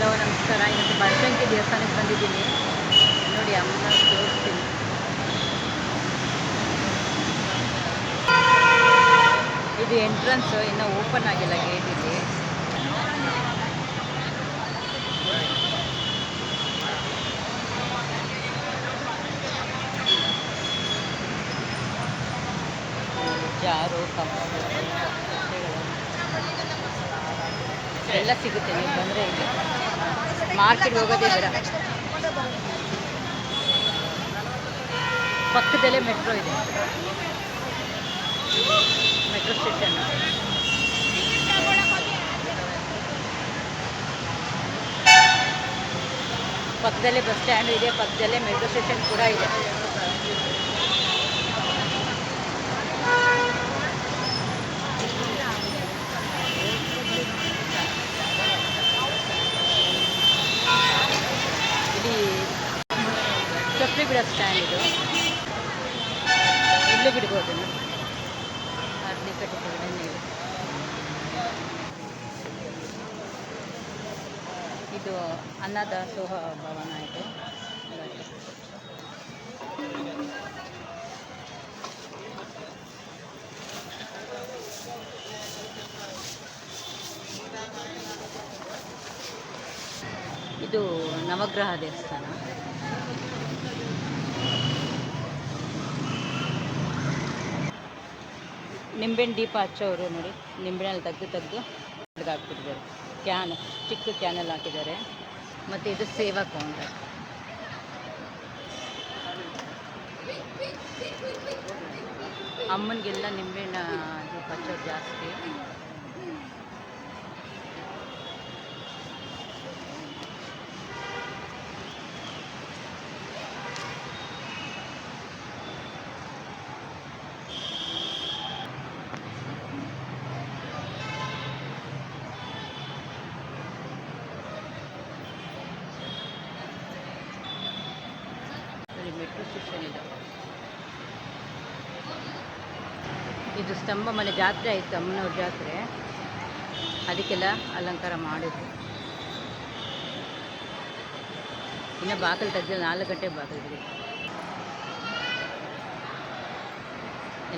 Hello, ನಮಸ್ಕಾರ. ಇವತ್ತು ಬನಶಂಕರಿ ದೇವಸ್ಥಾನಕ್ಕೆ ಬಂದಿದ್ದೀನಿ. ನೋಡಿ, ಅಮ್ಮ ತೋರಿಸ್ತೀನಿ. ಇದು ಎಂಟ್ರೆನ್ಸ್ ಇನ್ನೂ ಓಪನ್ ಆಗಿಲ್ಲ ಗೇಟ್ ಇಲ್ಲಿ. ಜಾರು ಕಪ್ಪು ಎಲ್ಲ ಸಿಗುತ್ತೆ ನೀವು ಬಂದರೆ ಇಲ್ಲಿ. ಮಾರ್ಕೆಟ್ ಹೋಗೋದೇ ಬೇಡ. ಪಕ್ಕದಲ್ಲೇ ಮೆಟ್ರೋ ಇದೆ. ಮೆಟ್ರೋ ಸ್ಟೇಷನ್ ಪಕ್ಕದಲ್ಲೇ ಬಸ್ ಸ್ಟ್ಯಾಂಡ್ ಇದೆ, ಪಕ್ಕದಲ್ಲೇ ಮೆಟ್ರೋ ಸ್ಟೇಷನ್ ಕೂಡ ಇದೆ ಇಲ್ಲಿ ಚಪ್ಪಲಿ ಬಿಡೋ ಸ್ಟ್ಯಾಂಡ್ ಇದು. ಇಲ್ಲೂ ಬಿಡ್ಬೋದು ಕಟ್ಟಿದ್ದಾರೆ ನೀವು ಇದು ಅನ್ನದಾಸೋಹ ಭವನ ಇದು. ಇದು ನವಗ್ರಹ ದೇವಸ್ಥಾನ. ನಿಂಬೆಹಣ್ಣು ದೀಪ ಹಚ್ಚೋರು ನೋಡಿ, ನಿಂಬೆಹಣ್ಣಲ್ಲಿ ತೆಗೆದು ತೆಗೆದು ಹಾಕ್ಬಿಟ್ಟಿದ್ದಾರೆ. ಕ್ಯಾನ್ ಚಿಕ್ಕ ಕ್ಯಾನಲ್ಲಿ ಹಾಕಿದ್ದಾರೆ. ಮತ್ತು ಇದು ಸೇವಾ ಕೌಂಟರ್ ಅಮ್ಮನಿಗೆಲ್ಲ ನಿಂಬೆಹಣ್ಣು ದೀಪ ಹಚ್ಚೋದು ಜಾಸ್ತಿ ಇಲ್ಲಿ ಮೆಟ್ರೋ ಸ್ಟೇಷನ್ ಇದೆ ಇದು ಸ್ತಂಭ ಮನೆ ಜಾತ್ರೆ ಆಯಿತು ಅಮ್ಮನವ್ರ ಜಾತ್ರೆ. ಅದಕ್ಕೆಲ್ಲ ಅಲಂಕಾರ ಮಾಡಿದ್ರು. ಇನ್ನು ಬಾಗಿಲು ತೆಗ್ದಿಲ್ಲ, ನಾಲ್ಕು ಗಂಟೆ ಬಾಗಿಲು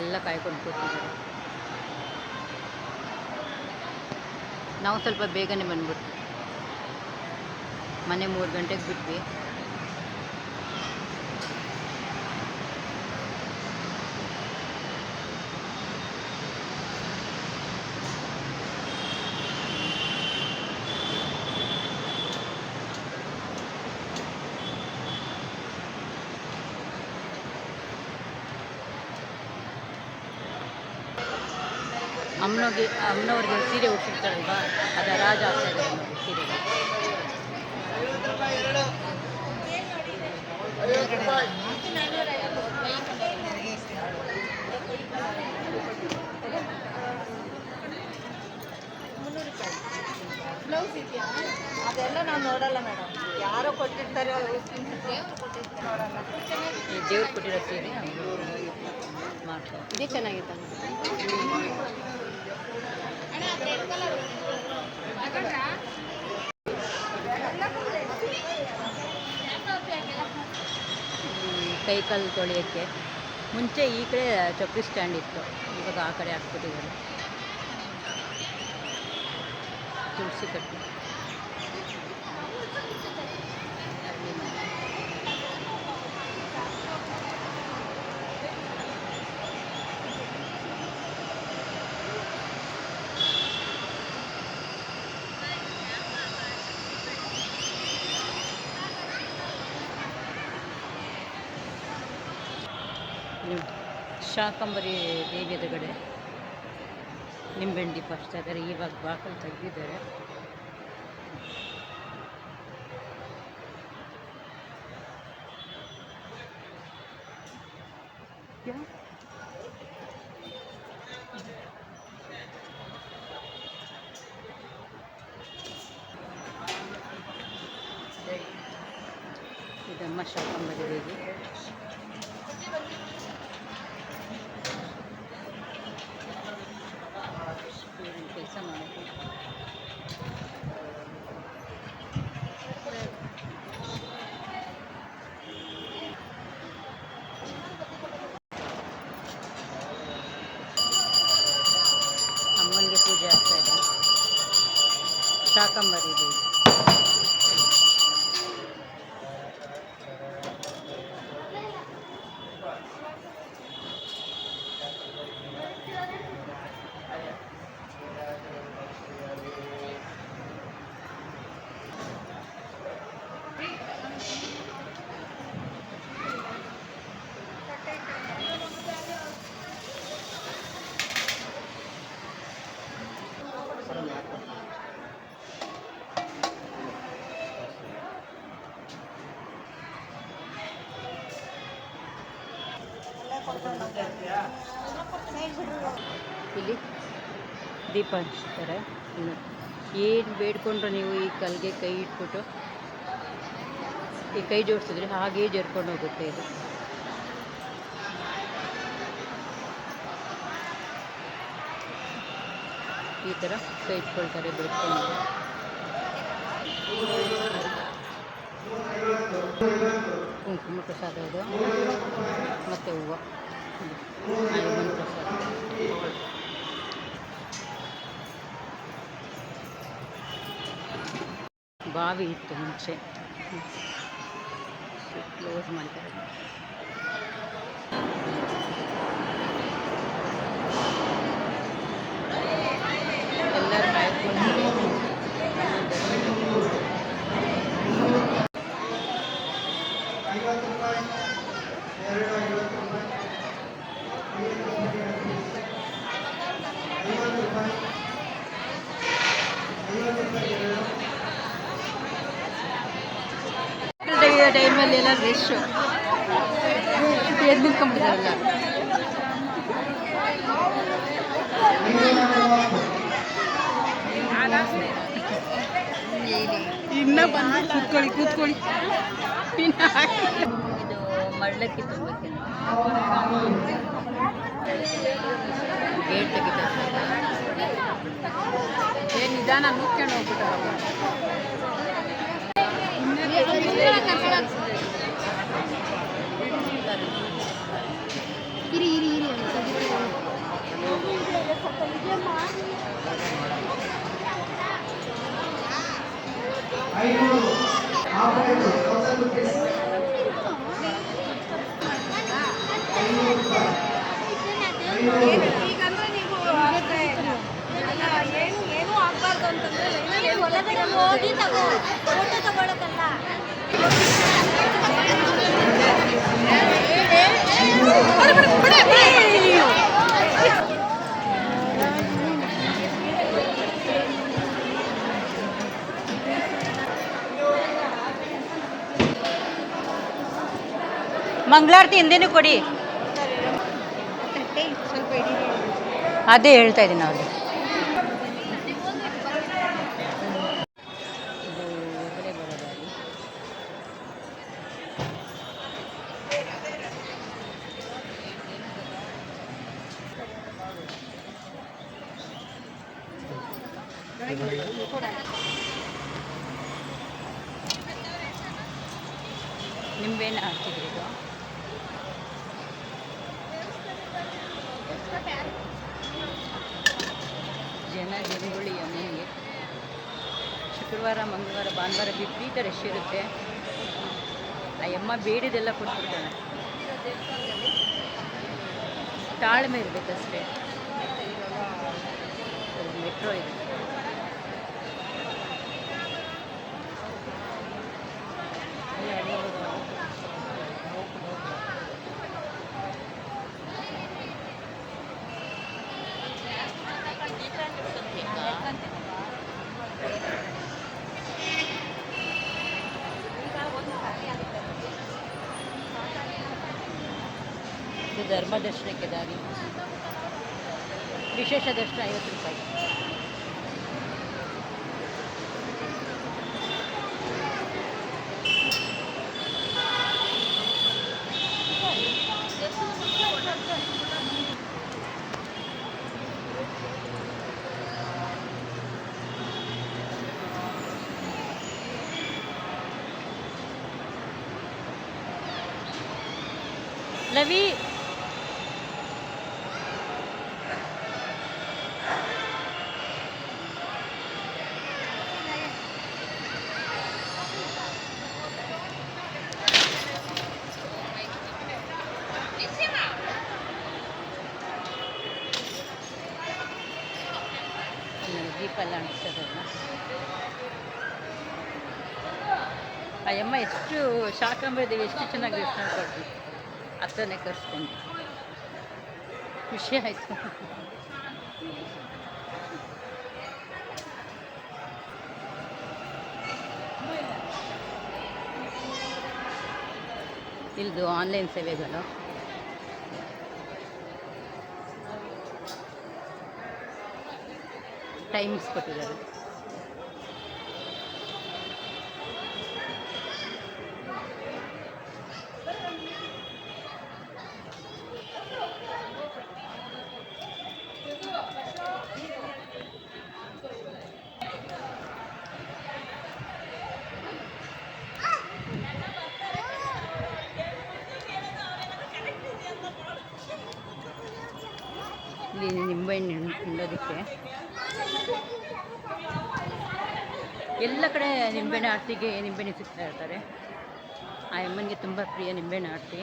ಎಲ್ಲ ಕಾಯ್ಕೊಂಡು ಕೂತಿದ್ದಾರೆ. ನಾವು ಸ್ವಲ್ಪ ಬೇಗನೆ ಬಂದ್ಬಿಟ್ವಿ ಮನೆ ಮೂರು ಗಂಟೆಗೆ ಬಿಟ್ವಿ. ಅಮ್ಮನವ್ರಿಗೆ ಅಮ್ಮನವ್ರಿಗೆ ಸೀರೆ ಉಡ್ಸಿರ್ತಾರಲ್ವಾ? ಅದು ರಾಜ ಆಗ್ತಾ ಇದ್ದಾರೆ ನೋಡಿ ಸೀರೆಗೆ ಬ್ಲೌಸ್ ಇದೆಯಾ? ಅದೆಲ್ಲ ನಾವು ನೋಡಲ್ಲ ಮೇಡಮ್ ಯಾರೋ ಕೊಟ್ಟಿರ್ತಾರೆ ನೋಡಲ್ಲ. ದೇವ್ರು ಕೊಟ್ಟಿರೋ ಸೀರೆ ಮಾಡ್ತಾರೆ. ಇದೇ ಚೆನ್ನಾಗಿದೆ ಕೈ ಕಾಲು ತೊಳೆಯೋಕ್ಕೆ. ಮುಂಚೆ ಈ ಕಡೆ ಚಪ್ಪಲಿ ಸ್ಟ್ಯಾಂಡ್ ಇತ್ತು. ಇವಾಗ ಆ ಕಡೆ ಹಾಕ್ಬಿಟ್ಟಿದ್ದಾರೆ. ತುಳಸಿ ಕಟ್ಟಿ. ಶಾಕಂಬರಿ ದೇವಿ ಎದುರುಗಡೆ ನಿಂಬೆಹಣ್ಣು ದೀಪ ಹಚ್ತಾ ಇವಾಗ ಬಾಕಲು ತೆಗೆದಿದ್ದಾರೆ. ಇದಮ್ಮ ಶಾಕಂಬರಿ ದೇವಿ. ಶಾಕಂಬರಿ ಇದು ಇಲ್ಲಿ ದೀಪ ಹಚ್ತಾರೆ. ಏನು ಬೇಡ್ಕೊಂಡ್ರೆ ನೀವು ಈ ಕಲ್ಗೆ ಕೈ ಇಟ್ಬಿಟ್ಟು ಈ ಕೈ ಜೋಡಿಸಿದ್ರೆ ಹಾಗೇ ಜರ್ಕೊಂಡು ಹೋಗುತ್ತೆ ಇದು. ಈ ಥರ ಕೈ ಇಟ್ಕೊಳ್ತಾರೆ ಬೇಡ್ಕೊಂಡು. ಕುಂಕುಮ ಪ್ರಸಾದ ಇದು. ಮತ್ತು ಹೂವು. ಬಾವಿ ಇತ್ತು ಮುಂಚೆ ಕ್ಲೋಸ್ ಮಾಡ್ತಾರೆ ಎಲ್ಲರೂ ಕಾಯ್ಕೊಂಡು ತೆಗೆಯೋ ಟೈಮಲ್ಲಿ ಎಲ್ಲ ರಶ್ಶು ಎದ್ದು ನಿಂತ್ಕೊಂಡ್ಬಿಟ್ಟಿದ್ದಾರಲ್ಲ ಇನ್ನ ಬಂದು ಕೂತ್ಕೊಳ್ಳಿ ಕೂತ್ಕೊಳ್ಳಿ. ಇದು ಮಳ್ಳಕ್ಕಿ ತುಂಬಕ್ಕೆ ಗೇಟ್ ತೆಗಿತಾರೆ ಏನು ನಿಧಾನ ನುಗ್ಕೊಂಡು ಹೋಗ್ಬಿಟ್ಟಾರಲ್ಲ ಈಗಂದ್ರೆ ನೀವು ಏನು ಏನೂ ಆಗ್ಬಾರ್ದು ಅಂತಂದ್ರೆ ಹೊಲದಲ್ಲಿ ಹೋಗಿ ತಗೋ ಫೋಟೋ ತಗೊಳಕಲ್ಲ ಮಂಗಳಾರತಿ ಹಿಂದೆನೂ ಕೊಡಿ ಅದೇ ಹೇಳ್ತಾ ಇದ್ದೀನಿ ಅವ್ರಿಗೆ ಇದು ಎದುರೇ ಬರೋ ದಾರಿ. ನಿಂಬೆಹಣ್ಣು ಹಾಕ್ತಿದ್ರಿ ಇದು ಜನ ಜನಗಳು ಯಮ್ಮನಿಗೆ ಶುಕ್ರವಾರ, ಮಂಗಳವಾರ, ಭಾನುವಾರ ವಿಪರೀತ ರಶ್ ಇರುತ್ತೆ. ಆ ಯಮ್ಮ ಬೇಡಿದೆಲ್ಲ ಕೊಟ್ಬಿಡ್ತಾಳೆ. ತಾಳ್ಮೆ ಇರಬೇಕಷ್ಟೇ. ಮೆಟ್ರೋ ಇದೆ. ಧರ್ಮ ದರ್ಶನಕ್ಕೆ ದಾರಿ ವಿಶೇಷ ದರ್ಶನ ಐವತ್ತು ರೂಪಾಯಿ ಲವಿ ಎಲ್ಲ ಅನಿಸ್ತದಲ್ಲ ಅಯ್ಯಮ್ಮ ಎಷ್ಟು ಶಾಕಂಬರಿದಾಗ ಎಷ್ಟು ಚೆನ್ನಾಗಿ ದರ್ಶನ ಕೊಡ್ತೀವಿ ಹತ್ತನೇ ಕರ್ಸ್ಕೊಂಡು ಖುಷಿ ಆಯಿತು. ಇಲ್ದು ಆನ್ಲೈನ್ ಸೇವೆಗಳು. ಟೈಮಿಂಗ್ಸ್ ಕೊಟ್ಟಿದ್ದಾರೆ ಇಲ್ಲಿ ನಿಂಬೆಹಣ್ಣು ಹಿಂಡ್- ಹಿಂಡೋದಕ್ಕೆ ಎಲ್ಲ ಕಡೆ ನಿಂಬೆಹಣ್ಣು ಆರತಿಗೆ ನಿಂಬೆಹಣ್ಣು ಸಿಗ್ತಾ ಇರ್ತಾರೆ. ಆ ಅಮ್ಮನಿಗೆ ತುಂಬ ಪ್ರಿಯ ನಿಂಬೆಹಣ್ಣು ಆರತಿ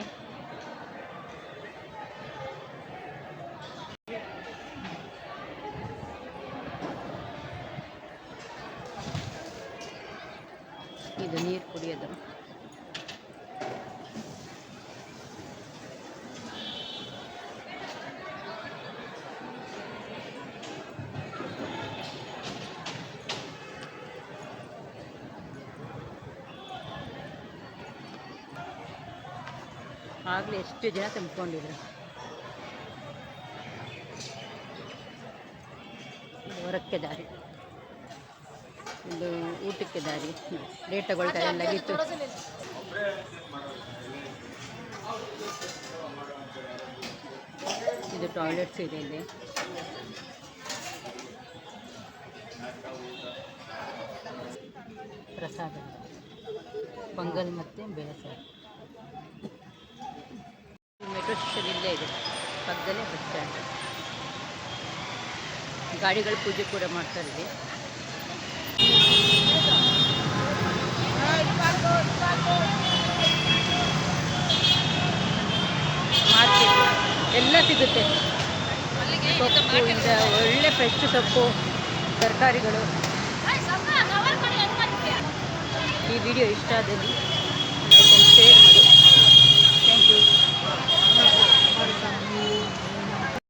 ಆಗಲೇ ಎಷ್ಟು ಜನ ತುಂಬಿಕೊಂಡಿದ್ರು. ಹೊರಕ್ಕೆ ದಾರಿ. ಇದು ಊಟಕ್ಕೆ ದಾರಿ. ಲೇಟ್ ತಗೊಳ್ತಾರೆ ಎಲ್ಲಾಗಿತ್ತು ಇದು ಟಾಯ್ಲೆಟ್ಸ್ ಇದೆ ಇಲ್ಲಿ. ಪ್ರಸಾದ. ಪೊಂಗಲ್ ಮತ್ತು ಬೇಳೆ ಸಾರು ಇಲ್ಲೇ ಇದೆ ಪಕ್ಕದಲ್ಲೇ ಬಸ್ ಸ್ಟ್ಯಾಂಡ್. ಗಾಡಿಗಳ ಪೂಜೆ ಕೂಡ ಮಾಡ್ತಾ ಮಾರ್ಕೆಟ್ ಎಲ್ಲ ಸಿಗುತ್ತೆ. ಒಳ್ಳೆ ಫ್ರೆಶ್ ಸೊಪ್ಪು, ತರಕಾರಿಗಳು. ಈ ವಿಡಿಯೋ ಇಷ್ಟ ಆದಲ್ಲಿ